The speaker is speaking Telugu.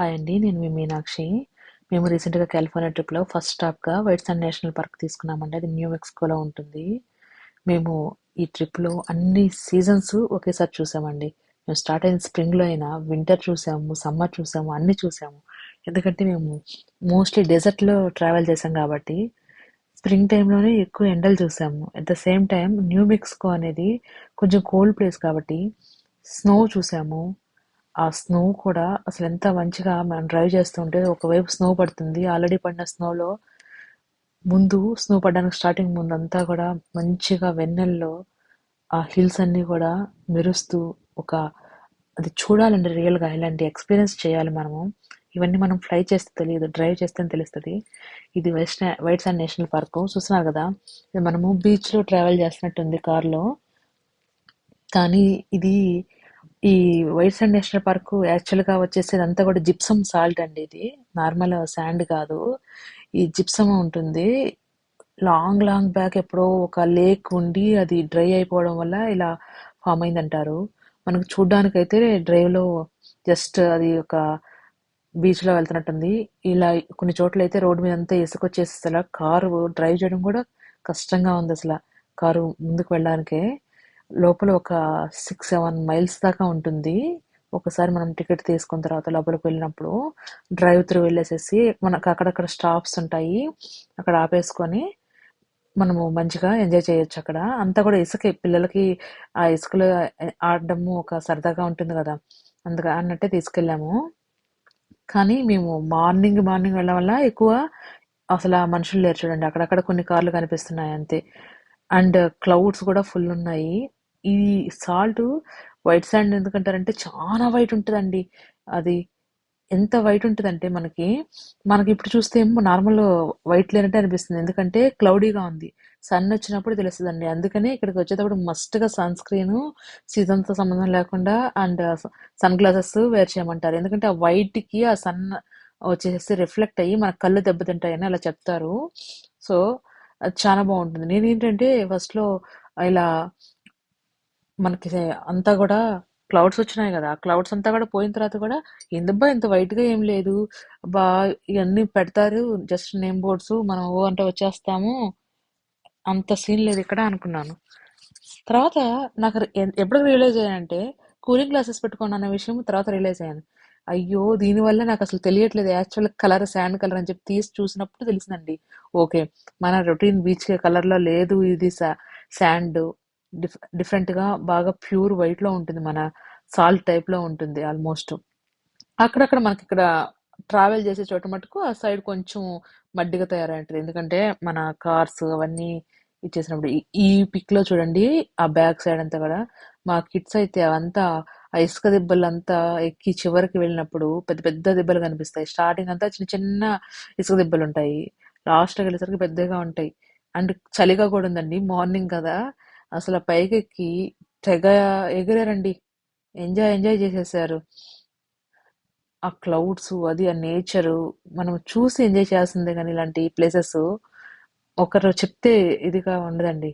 హాయ్ అండి. నేను మీ మీనాక్షి. మేము రీసెంట్‌గా కాలిఫోర్నియా ట్రిప్‌లో ఫస్ట్ స్టాప్‌గా వైట్ సన్ నేషనల్ పార్క్ తీసుకున్నామండి. అది న్యూ మెక్సికోలో ఉంటుంది. మేము ఈ ట్రిప్‌లో అన్ని సీజన్స్ ఒకేసారి చూసామండి. మేము స్టార్ట్ అయిన స్ప్రింగ్‌లో అయినా వింటర్ చూసాము, సమ్మర్ చూసాము, అన్నీ చూసాము. ఎందుకంటే మేము మోస్ట్‌లీ డెజర్ట్‌లో ట్రావెల్ చేసాం కాబట్టి స్ప్రింగ్ టైంలోనే ఎక్కువ ఎండలు చూసాము. At the same time new Mexico అనేది కొంచెం కోల్డ్ ప్లేస్ కాబట్టి స్నో చూసాము. ఆ స్నో కూడా అసలెంత మంచిగా మనం డ్రైవ్ చేస్తుంటే ఒకవైపు స్నో పడుతుంది. ఆల్రెడీ పడిన స్నోలో ముందు స్నో పడడానికి స్టార్టింగ్ ముందంతా కూడా మంచిగా వెన్నెల్లో ఆ హిల్స్ అన్నీ కూడా మెరుస్తూ ఒక అది చూడాలండి రియల్‌గా ఇలాంటి ఎక్స్‌పీరియన్స్ చేయాలి మనము. ఇవన్నీ మనం ఫ్లై చేస్తే తెలీదు. డ్రైవ్ చేస్తేనే తెలుస్తది. ఇది west white sand national park. చూస్తున్నారు కదా! ఇది మనము బీచ్‌లో ట్రావెల్ చేస్తున్నట్టుంది కార్‌లో. కానీ ఇది ఈ వైట్ సాండ్ నేషనల్ పార్క్ యాక్చువల్‌గా వచ్చేసి ఇదంతా కూడా జిప్సమ్ సాల్ట్ అండి ఇది. నార్మల్ శాండ్ కాదు. ఈ జిప్సమ్ ఉంటుంది. లాంగ్ లాంగ్ బ్యాక్ ఎప్పుడో ఒక లేక్ ఉండి అది డ్రై అయిపోవడం వల్ల ఇలా ఫామ్ అయిందంటారు. మనకు చూడ్డానికైతే డ్రైవ్‌లో జస్ట్ అది ఒక బీచ్‌లో వెళ్తున్నట్టుంది. ఇలా కొన్ని చోట్ల అయితే రోడ్డు మీదంతా ఇసుకొచ్చేసి అలా కారు డ్రైవ్ చేయడం కూడా కష్టంగా ఉంది అసలు కారు ముందుకు వెళ్ళడానికే. లోపల ఒక 6, 7 మైల్స్ దాకా ఉంటుంది. ఒకసారి మనం టికెట్ తీసుకున్న తర్వాత లోపలికి వెళ్ళినప్పుడు డ్రైవ్ త్రూ వెళ్ళేసేసి మనకు అక్కడక్కడ స్టాప్స్ ఉంటాయి. అక్కడ ఆపేసుకొని మనము మంచిగా ఎంజాయ్ చేయొచ్చు అక్కడ. అంతా కూడా ఇసుకే పిల్లలకి ఆ ఇసుకలో ఆడడము ఒక సరదాగా ఉంటుంది కదా! అందుకే అన్నట్టే తీసుకెళ్ళాము. కానీ మేము మార్నింగ్ మార్నింగ్ వెళ్ళడం వల్ల ఎక్కువ అసలు ఆ మనుషులు లేరు చూడండి. అక్కడక్కడ కొన్ని కార్లు కనిపిస్తున్నాయి అంతే. అండ్ క్లౌడ్స్ కూడా ఫుల్ ఉన్నాయి. ఈ సాల్ట్ వైట్ సాండ్ ఎందుకంటారంటే చాలా వైట్ ఉంటుందండి అది ఎంత వైట్ ఉంటుందంటే మనకి, మనకి ఇప్పుడు చూస్తే ఏమో నార్మల్ వైట్ లేనట్టే అనిపిస్తుంది. ఎందుకంటే క్లౌడీగా ఉంది. సన్ వచ్చినప్పుడు తెలుస్తుందండి అందుకనే ఇక్కడికి వచ్చేటప్పుడు మస్ట్‌గా సన్ స్క్రీన్ సీజన్‌తో సంబంధం లేకుండా అండ్ సన్ గ్లాసెస్ వేర్ చేయమంటారు. ఎందుకంటే ఆ వైట్‌కి ఆ సన్ వచ్చేసి రిఫ్లెక్ట్ అయ్యి మన కళ్ళు దెబ్బతింటాయని అలా చెప్తారు. సో, అది చాలా బాగుంటుంది నేనేంటంటే ఫస్ట్‌లో ఇలా మనకి అంతా కూడా క్లౌడ్స్ వచ్చినాయి కదా! ఆ క్లౌడ్స్ అంతా కూడా పోయిన తర్వాత కూడా ఏందబ్బా ఇంత వైట్‌గా ఏం లేదు. అబ్బా! ఇయన్నీ పెడతారు జస్ట్ నేమ్ బోర్డ్స్ మనం ఓ అంటే వచ్చేస్తాము. అంత సీన్ లేదు ఇక్కడ అనుకున్నాను. తర్వాత నాకు రి ఎ ఎప్పుడు రియలైజ్ అయ్యానంటే కూలింగ్ గ్లాసెస్ పెట్టుకోను అనే విషయం తర్వాత రియలైజ్ అయ్యాను. అయ్యో! దీనివల్ల నాకసలు తెలియట్లేదు యాక్చువల్ కలర్ శాండ్ కలర్ అని చెప్పి తీసి చూసినప్పుడు తెలిసిందండి. ఓకే. మన రొటీన్ బీచ్ కలర్‌లో లేదు ఇది సా శాండ్ డిఫ్ డిఫరెంట్‌గా బాగా ప్యూర్ వైట్‌లో ఉంటుంది. మన సాల్ట్ టైప్‌లో ఉంటుంది ఆల్మోస్ట్. అక్కడక్కడ మనకి ఇక్కడ ట్రావెల్ చేసే చోట మటుకు ఆ సైడ్ కొంచెం మడ్డిగా తయారైంటుంది ఎందుకంటే మన కార్స్ అవన్నీ ఇచ్చేసినప్పుడు. ఈ ఈ పిక్‌లో చూడండి ఆ బ్యాక్ సైడ్ అంతా కూడా మా కిడ్స్ అయితే అవంతా ఆ ఇసుక దిబ్బలంతా ఎక్కి చివరికి వెళ్ళినప్పుడు పెద్ద పెద్ద దెబ్బలు కనిపిస్తాయి. స్టార్టింగ్ అంతా చిన్న చిన్న ఇసుక దెబ్బలుంటాయి. లాస్ట్కి వెళ్ళేసరికి పెద్దగా ఉంటాయి. అండ్ చలిగా కూడా ఉందండి. మార్నింగ్ కదా! అసలు పైకెక్కి తెగ ఎగిరారండి. ఎంజాయ్ ఎంజాయ్ చేసేసారు. ఆ క్లౌడ్స్ అది ఆ నేచరు మనం చూసి ఎంజాయ్ చేయాల్సిందే కానీ ఇలాంటి ప్లేసెస్ ఒకరు చెప్తే ఇదిగా ఉండదండి.